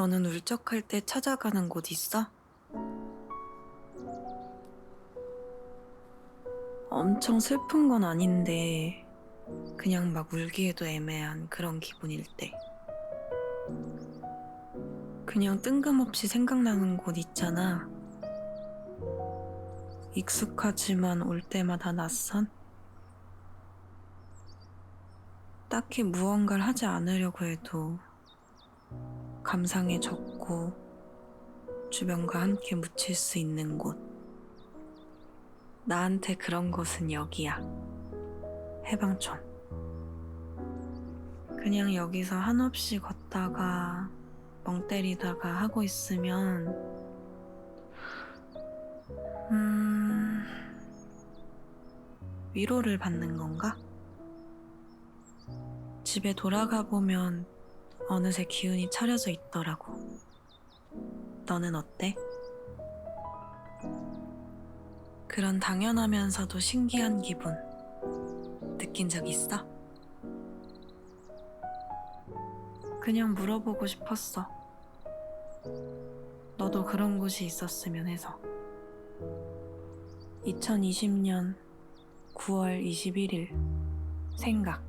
너는 울적할 때 찾아가는 곳 있어? 엄청 슬픈 건 아닌데, 그냥 막 울기에도 애매한 그런 기분일 때. 그냥 뜬금없이 생각나는 곳 있잖아. 익숙하지만 올 때마다 낯선? 딱히 무언가를 하지 않으려고 해도 감상에 적고 주변과 함께 묻힐 수 있는 곳. 나한테 그런 곳은 여기야. 해방촌. 그냥 여기서 한없이 걷다가 멍 때리다가 하고 있으면, 음, 위로를 받는 건가? 집에 돌아가 보면 어느새 기운이 차려져 있더라고. 너는 어때? 그런 당연하면서도 신기한 기분 느낀 적 있어? 그냥 물어보고 싶었어. 너도 그런 곳이 있었으면 해서. 2020년 9월 21일 생각